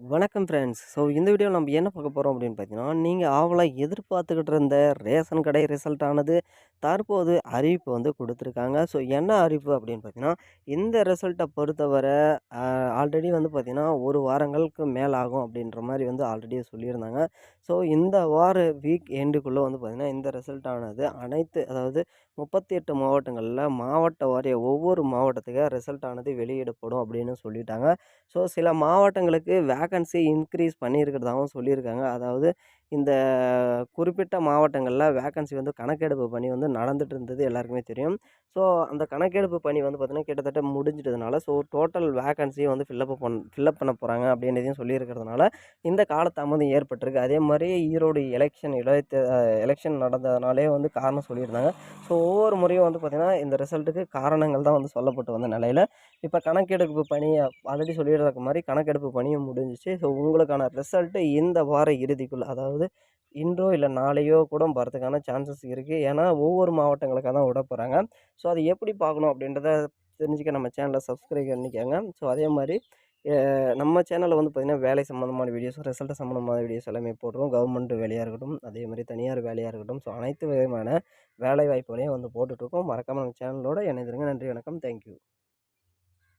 வணக்கம் friends. So இந்த வீடியோவில் நம்ம என்ன பார்க்க போகிறோம் அப்படின்னு பார்த்தீங்கன்னா, நீங்கள் ஆவலாக எதிர்பார்த்துக்கிட்டு இருந்த ரேஷன் கடை ரிசல்ட் ஆனது தற்போது அறிவிப்பு வந்து கொடுத்துருக்காங்க ஸோ என்ன அறிவிப்பு அப்படின்னு பார்த்தீங்கன்னா, இந்த ரிசல்ட்டை பொறுத்தவரை ஆல்ரெடி வந்து பார்த்திங்கன்னா ஒரு வாரங்களுக்கு மேலே ஆகும் அப்படின்ற மாதிரி வந்து ஆல்ரெடியே சொல்லியிருந்தாங்க. ஸோ இந்த வார வீக் எண்டுக்குள்ளே வந்து பார்த்திங்கன்னா இந்த ரிசல்ட் ஆனது அனைத்து அதாவது முப்பத்தி எட்டு மாவட்டங்களில் மாவட்ட வாரிய ஒவ்வொரு மாவட்டத்துக்கு ரிசல்ட் ஆனது வெளியிடப்படும் அப்படின்னு சொல்லிட்டாங்க. ஸோ சில மாவட்டங்களுக்கு வேக்கன்சி இன்க்ரீஸ் பண்ணியிருக்கிறதாகவும் சொல்லியிருக்காங்க. அதாவது இந்த குறிப்பிட்ட மாவட்டங்களில் வேக்கன்சி வந்து கணக்கெடுப்பு பணி வந்து நடந்துட்டு இருந்தது எல்லாருக்குமே தெரியும். ஸோ அந்த கணக்கெடுப்பு பணி வந்து பார்த்திங்கன்னா கிட்டத்தட்ட முடிஞ்சிட்டதுனால ஸோ டோட்டல் வேக்கன்சிய வந்து ஃபில்லப் பண் ஃபில்லப் பண்ண போகிறாங்க அப்படின்றதையும் சொல்லியிருக்கிறதுனால, இந்த காலதாமதம் ஏற்பட்டிருக்கு. அதே மாதிரி ஈரோடு எலெக்ஷன் இடைத்த எலெக்ஷன் நடந்ததுனாலே வந்து காரணம் சொல்லியிருந்தாங்க. ஸோ ஒவ்வொரு முறையும் வந்து பார்த்திங்கன்னா இந்த ரிசல்ட்டுக்கு காரணங்கள் தான் வந்து சொல்லப்பட்டு வந்த நிலையில் இப்போ கணக்கெடுப்பு பணி ஆல்ரெடி சொல்லியிருக்க மாதிரி கணக்கெடுப்பு பணியும் முடிஞ்சிச்சு ஸோ உங்களுக்கான ரிசல்ட்டு இந்த வார இறுதிக்குள்ளே அதாவது இன்றோ இல்லை நாளையோ கூட வரதுக்கான சான்சஸ் இருக்குது ஏன்னா ஒவ்வொரு மாவட்டங்களுக்காக தான் விடப்போறாங்க. ஸோ அதை எப்படி பார்க்கணும் அப்படின்றத தெரிஞ்சுக்க நம்ம சேனலை சப்ஸ்கிரைப் பண்ணிக்கோங்க ஸோ அதே மாதிரி நம்ம சேனலில் வந்து பார்த்திங்கன்னா வேலை சம்மந்தமான வீடியோஸ், ரிசல்ட் சம்மந்தமான வீடியோஸ் எல்லாமே போட்டுருவோம் கவர்மெண்ட் வேலையாக இருக்கட்டும், அதே மாதிரி தனியார் வேலையாக இருக்கட்டும். ஸோ அனைத்து விதமான வேலை வாய்ப்புகளையும் வந்து போட்டுட்ருக்கோம். மறக்காமல் நம்ம சேனலோட இணைந்திருங்க. நன்றி, வணக்கம். Thank you.